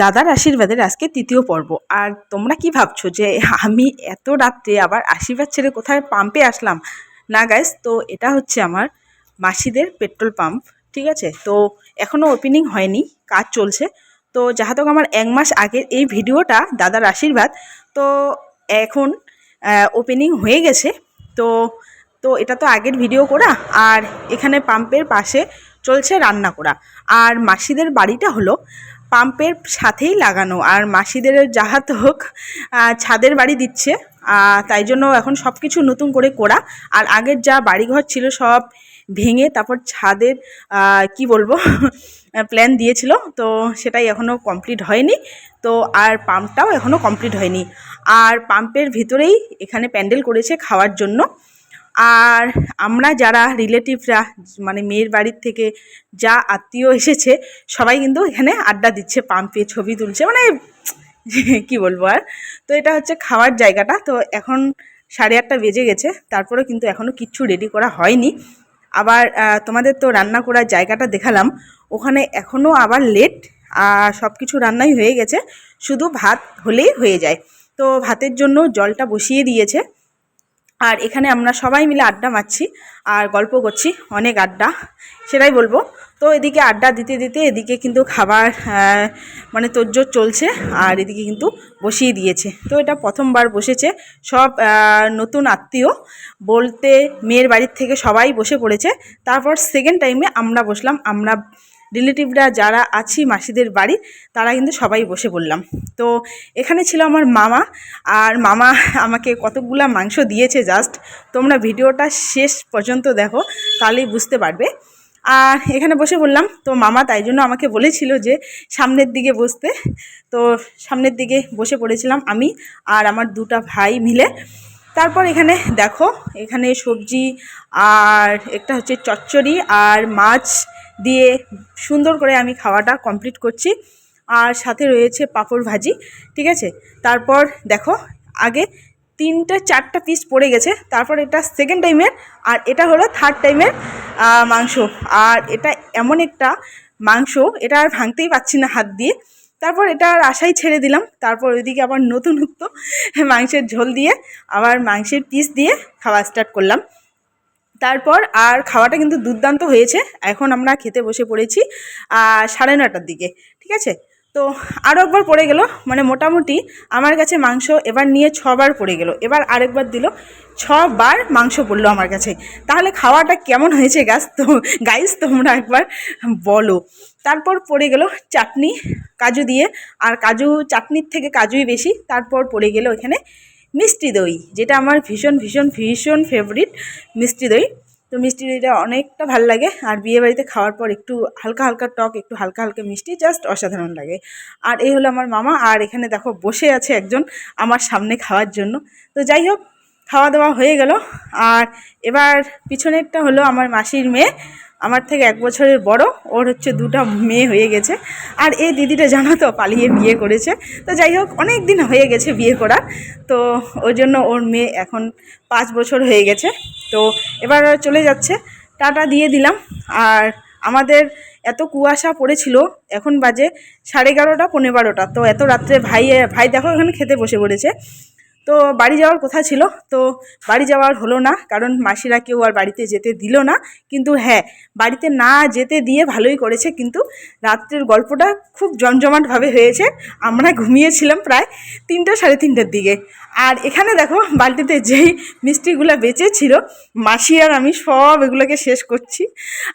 দাদার আশীর্বাদের আজকে তৃতীয় পর্ব। আর তোমরা কি ভাবছ যে আমি এত রাত্রে আবার আশীর্বাদ ছেড়ে কোথায় পাম্পে আসলাম? না গাইস তো এটা হচ্ছে আমার মাসিদের পেট্রোল পাম্প ঠিক আছে? তো এখনও ওপেনিং হয়নি, কাজ চলছে। তো যাহা তক আমার এক মাস আগের এই ভিডিওটা, দাদার আশীর্বাদ, তো এখন ওপেনিং হয়ে গেছে। তো তো এটা তো আগের ভিডিও করা, আর এখানে পাম্পের পাশে চলছে রান্না করা। আর মাসিদের বাড়িটা হলো পাম্পের সাথেই লাগানো। আর মাসিদের যাহাত হোক ছাদের বাড়ি দিচ্ছে। তাই জন্য এখন সব কিছু নতুন করে করা। আর আগের যা বাড়িঘর ছিল সব ভেঙে তারপর ছাদের কি বলব প্ল্যান দিয়েছিল। তো সেটাই এখনও কমপ্লিট হয়নি। তো আর পাম্পটাও এখনও কমপ্লিট হয়নি। আর পাম্পের ভিতরেই এখানে প্যান্ডেল করেছে খাওয়ার জন্য। আর আমরা যারা রিলেটিভরা মানে মেয়ের বাড়ির থেকে যা আত্মীয় এসেছে, সবাই কিন্তু এখানে আড্ডা দিচ্ছে, পাম্পে ছবি তুলছে মানে কি বলব আর? তো এটা হচ্ছে খাওয়ার জায়গাটা। তো এখন সাড়ে আটটা বেজে গেছে, তারপরে কিন্তু এখনও কিচ্ছু রেডি করা হয়নি। আবার তোমাদের তো রান্না করার জায়গাটা দেখালাম, ওখানে এখনও আবার লেট আর সব কিছু রান্নাই হয়ে গেছে, শুধু ভাত হলেই হয়ে যায়। তো ভাতের জন্য জলটা বসিয়ে দিয়েছে। আর এখানে আমরা সবাই মিলে আড্ডা মারছি আর গল্প করছি, অনেক আড্ডা, সেটাই বলব। তো এদিকে আড্ডা দিতে দিতে এদিকে কিন্তু খাবার মানে তোরজোর চলছে আর এদিকে কিন্তু বসিয়ে দিয়েছে। তো এটা প্রথমবার বসেছে, সব নতুন আত্মীয় বলতে মেয়ের বাড়ির থেকে সবাই বসে পড়েছে, তারপর সেকেন্ড টাইমে আমরা বসলাম, আমরা রিলেটিভরা যারা আছি মাসিদের বাড়ি, তারা কিন্তু সবাই বসে পড়লাম তো এখানে ছিল আমার মামা, আর মামা আমাকে কতগুলা মাংস দিয়েছে জাস্ট তোমরা ভিডিওটা শেষ পর্যন্ত দেখো, তাহলেই বুঝতে পারবে। আর এখানে বসে বললাম, তো মামা তাই জন্য আমাকে বলেছিল যে সামনের দিকে বসতে। তো সামনের দিকে বসে পড়েছিলাম আমি আর আমার দুটা ভাই মিলে। তারপর এখানে দেখো, এখানে সবজি আর একটা হচ্ছে চচ্চড়ি আর মাছ দিয়ে সুন্দর করে আমি খাওয়াটা কমপ্লিট করছি। আর সাথে রয়েছে পাঁপড় ভাজি, ঠিক আছে? তারপর দেখো, আগে তিনটা, চারটা পিস পড়ে গেছে, তারপর এটা সেকেন্ড টাইমের আর এটা হলো থার্ড টাইমের মাংস। আর এটা এমন একটা মাংস, এটা আর ভাঙতেই পাচ্ছি না হাত দিয়ে। তারপর এটা আর আশাই ছেড়ে দিলাম। তারপর ওইদিকে আবার নতুনত্ব মাংসের ঝোল দিয়ে, আবার মাংসের পিস দিয়ে খাওয়া স্টার্ট করলাম। তারপর আর খাওয়াটা কিন্তু দুর্দান্ত হয়েছে। এখন আমরা খেতে বসে পড়েছি সাড়ে নটার দিকে, ঠিক আছে? তো আরও একবার পড়ে গেল মানে মোটামুটি আমার কাছে মাংস এবার নিয়ে ছবার পড়ে গেল, এবার আরেকবার দিল, ছবার মাংস পড়ল আমার কাছে। তাহলে খাওয়াটা কেমন হয়েছে গাছ তো গাইস তোমরা একবার বলো। তারপর পড়ে গেল চাটনি, কাজু দিয়ে, আর কাজু, চাটনির থেকে কাজুই বেশি, তারপর পড়ে গেল এখানে মিষ্টি দই, যেটা আমার ভীষণ ভীষণ ভীষণ ফেভারিট মিষ্টি দই। তো মিষ্টি দইটা অনেকটা ভালো লাগে, আর বিয়ে বাড়িতে খাওয়ার পর একটু হালকা হালকা টক, একটু হালকা হালকা মিষ্টি জাস্ট অসাধারণ লাগে। আর এই হলো আমার মামা, আর এখানে দেখো বসে আছে একজন আমার সামনে খাওয়ার জন্য। তো যাই হোক, খাওয়া দাওয়া হয়ে গেল। আর এবার পিছনেরটা হলো আমার মাসির মেয়ে। আমার থেকে এক বছরের বড়, ওর হচ্ছে দুটা মেয়ে হয়ে গেছে। আর এই দিদিটা জানো তো পালিয়ে বিয়ে করেছে। তো যাই হোক, অনেক দিন হয়ে গেছে বিয়ে করা তো ওই জন্য ওর মেয়ে এখন পাঁচ বছর হয়ে গেছে। তো এবার চলে যাচ্ছে। টাটা দিয়ে দিলাম। আর আমাদের এত কুয়াশা পড়েছিল, এখন বাজে সাড়ে এগারোটা পনেরো বারোটা। তো এত রাত্রে ভাই ভাই দেখো এখানে খেতে বসে পড়েছে। তো বাড়ি যাওয়ার কথা ছিল, তো বাড়ি যাওয়ার হলো না, কারণ মাসিরা কেউ আর বাড়িতে যেতে দিল না। কিন্তু হ্যাঁ বাড়িতে না যেতে দিয়ে ভালোই করেছে, কিন্তু রাত্রের গল্পটা খুব জমজমাটভাবে হয়েছে। আমরা ঘুমিয়েছিলাম প্রায় তিনটা সাড়ে তিনটার দিকে। আর এখানে দেখো, বালতিতে যেই মিষ্টিগুলো বেঁচেছিল, মাসি আর আমি সব এগুলোকে শেষ করছি।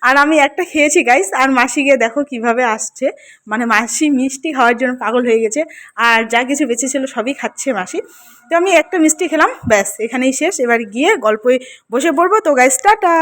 আর আমি একটা খেয়েছি গাইস আর মাসিকে দেখো কীভাবে আসছে। মানে মাসি মিষ্টি খাওয়ার জন্য পাগল হয়ে গেছে, আর যা কিছু বেঁচেছিল সবই খাচ্ছে মাসি। তো আমি একটা মিষ্টি খেলাম, ব্যাস, এখানেই শেষ। এবার গিয়ে গল্পে বসে পড়ব। তো গাইস টাটা!